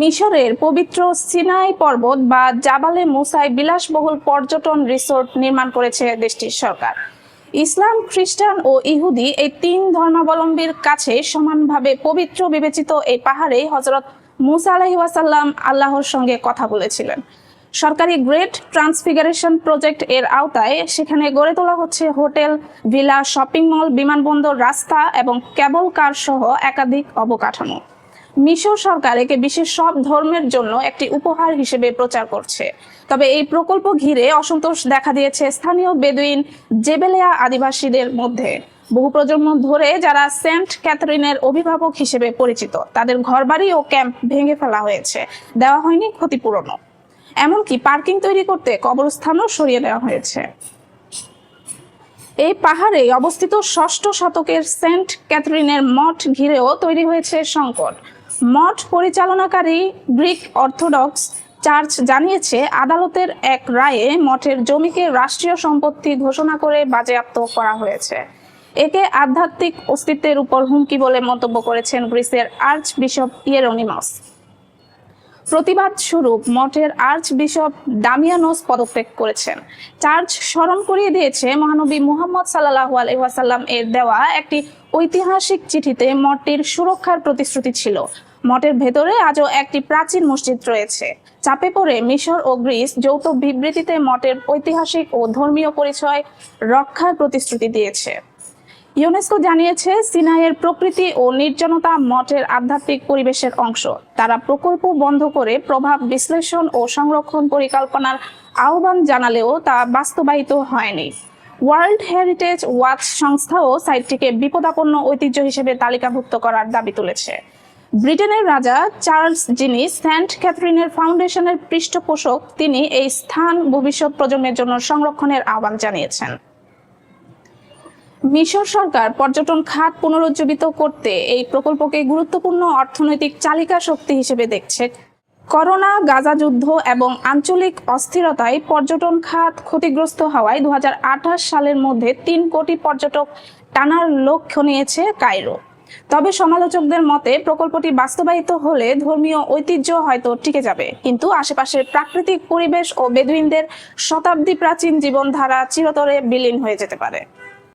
মিশরের পবিত্র সিনাই পর্বত বা জাবালে মুসাই বিলাসবহুল পর্যটন রিসোর্ট নির্মাণ করেছে দেশটির সরকার। ইসলাম, খ্রিস্টান ও ইহুদি এই তিন ধর্মাবলম্বীর কাছে সমানভাবে পবিত্র বিবেচিত এই পাহাড়ে হজরত মুসা আলাহি আল্লাহর সঙ্গে কথা বলেছিলেন। সরকারি গ্রেট ট্রান্সফিগারেশন প্রজেক্ট এর আওতায় সেখানে গড়ে তোলা হচ্ছে হোটেল, ভিলা, শপিং মল, বিমানবন্দর, রাস্তা এবং কেবল কার সহ একাধিক অবকাঠামো। মিশর সরকার একে বিশ্বের সব ধর্মের জন্য একটি উপহার হিসেবে প্রচার করছে। তবে এই প্রকল্প ঘিরে অসন্তোষ দেখা দিয়েছে স্থানীয় বেদুইন জেবেলিয়া আদিবাসীদের মধ্যে। বহু প্রজন্ম ধরে যারা সেন্ট ক্যাথরিনের অভিভাবক হিসেবে পরিচিত, তাদের ঘরবাড়ি ও ক্যাম্প ভেঙে ফেলা হয়েছে। দেওয়া হয়নি ক্ষতিপূরণও। এমনকি পার্কিং তৈরি করতে কবরস্থানও সরিয়ে দেওয়া হয়েছে। এই পাহাড়ে অবস্থিত ষষ্ঠ শতকের সেন্ট ক্যাথরিনের মঠ ঘিরেও তৈরি হয়েছে সংকট। মঠ পরিচালনাকারী গ্রিক অর্থোডক্স চার্চ জানিয়েছে, আদালতের এক রায়ে মঠের জমিকে রাষ্ট্রীয় সম্পত্তি ঘোষণা করে বাজেয়াপ্ত করা হয়েছে। একে আধ্যাত্মিক অস্তিত্বের উপর হুমকি বলে মন্তব্য করেছেন গ্রিসের আর্চ বিশপ ইয়েরোনিমাস। প্রতিবাদ স্বরূপ মঠের আর্চ বিশপ ডামিয়ানোস পদত্যাগ করেছেন। চার্চ স্মরণ করিয়ে দিয়েছে, মহানবী মুহাম্মদ সাল্লাহ আলহাসাল্লাম এর দেওয়া একটি ঐতিহাসিক চিঠিতে মঠটির সুরক্ষার প্রতিশ্রুতি ছিল। মঠের ভেতরে আজও একটি প্রাচীন মসজিদ রয়েছে। চাপে পড়ে মিশর ও গ্রিস যৌথ বিবৃতিতে মঠের ঐতিহাসিক ও ধর্মীয় পরিচয় রক্ষার প্রতিশ্রুতি দিয়েছে। ইউনেস্কো জানিয়েছে, সিনাইয়ের প্রকৃতি ও নির্জনতা মঠের আধ্যাত্মিক পরিবেশের অংশ। তারা প্রকল্প বন্ধ করে প্রভাব বিশ্লেষণ ও সংরক্ষণ পরিকল্পনার আহ্বান জানালেও তা বাস্তবায়িত হয়নি। ওয়ার্ল্ড হেরিটেজ ওয়াচ সংস্থাও সাইটটিকে বিপদাপন্ন ঐতিহ্য হিসেবে তালিকাভুক্ত করার দাবি তুলেছে। ব্রিটেনের রাজা চার্লস যিনি সেন্ট ক্যাথরিনের ফাউন্ডেশনের পৃষ্ঠপোষক, তিনি এই স্থান ভবিষ্যৎ প্রজন্মের জন্য সংরক্ষণের আহ্বান জানিয়েছেন। মিশর সরকার পর্যটন খাত পুনরুজ্জীবিত করতে এই প্রকল্পকে গুরুত্বপূর্ণ অর্থনৈতিক চালিকা শক্তি হিসেবে দেখছে। করোনা, গাজা যুদ্ধ এবং আঞ্চলিক অস্থিরতায় পর্যটন খাত ক্ষতিগ্রস্ত হওয়ায় দু হাজার আঠাশ সালের মধ্যে তিন কোটি পর্যটক টানার লক্ষ্য নিয়েছে কায়রো। তবে সমালোচকদের মতে প্রকল্পটি বাস্তবায়িত হলে ধর্মীয় ঐতিহ্য হয়তো টিকে যাবে। কিন্তু আশেপাশের প্রাকৃতিক পরিবেশ ও বেদুইনদের শতাব্দী প্রাচীন জীবনধারা চিরতরে বিলীন হয়ে যেতে পারে।